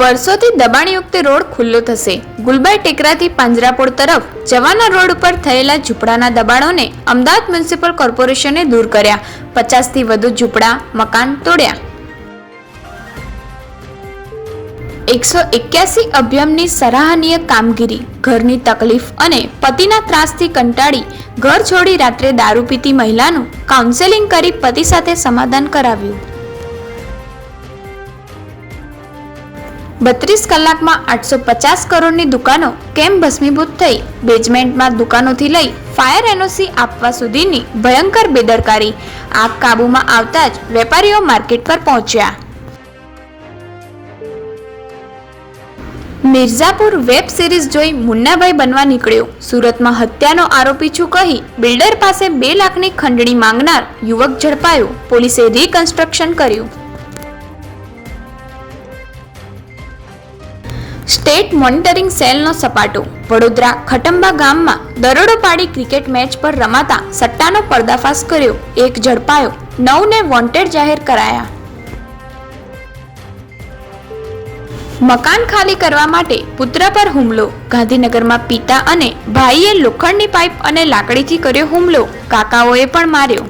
વર્ષોથી દબાણયુક્ત રોડ ખુલ્લો થશે. ગુલબાઈ ટેકરાથી પાંજરાપોળ તરફ જવાના રોડ ઉપર થયેલા ઝૂંપડાના દબાણોને અમદાવાદ મ્યુનિસિપલ કોર્પોરેશને દૂર કર્યા. પચાસથી વધુ ઝૂંપડા, મકાન તોડ્યા. એકસો એક્યાસી અભિયમની સરાહનીય કામગીરી, ઘરની તકલીફ અને પતિના ત્રાસથી કંટાળી ઘર છોડી રાત્રે દારૂ પીતી મહિલાનું કાઉન્સેલિંગ કરી પતિ સાથે સમાધાન કરાવ્યું. બત્રીસ કલાકમાં આઠસો પચાસ કરોડની દુકાનો કેમ ભસ્મીભૂત થઈ? બેઝમેન્ટમાં દુકાનોથી લઈ ફાયર એનઓસી આપવા સુધીની ભયંકર બેદરકારી. આગ કાબૂમાં આવતા જ વેપારીઓ માર્કેટ પર પહોંચ્યા. મિર્ઝાપુર વેબ સિરીઝ જોઈ મુન્નાભાઈ બનવા નીકળ્યો. સુરતમાં હત્યાનો આરોપી છું કહી બિલ્ડર પાસે બે લાખની ખંડણી માંગનાર યુવક ઝડપાયો. પોલીસે રીકન્સ્ટ્રક્શન કર્યું. સ્ટેટ મોનિટરિંગ સેલનો સપાટો. વડોદરા ખટંબા ગામમાં દરોડો પાડી ક્રિકેટ મેચ પર રમાતા સટ્ટાનો પર્દાફાશ કર્યો. એક ઝડપાયો. નવને વોન્ટેડ જાહેર કરાયા. મકાન ખાલી કરવા માટે પુત્ર પર હુમલો. ગાંધીનગરમાં પિતા અને ભાઈએ લોખંડની પાઇપ અને લાકડીથી કર્યો હુમલો. કાકાઓએ પણ માર્યો.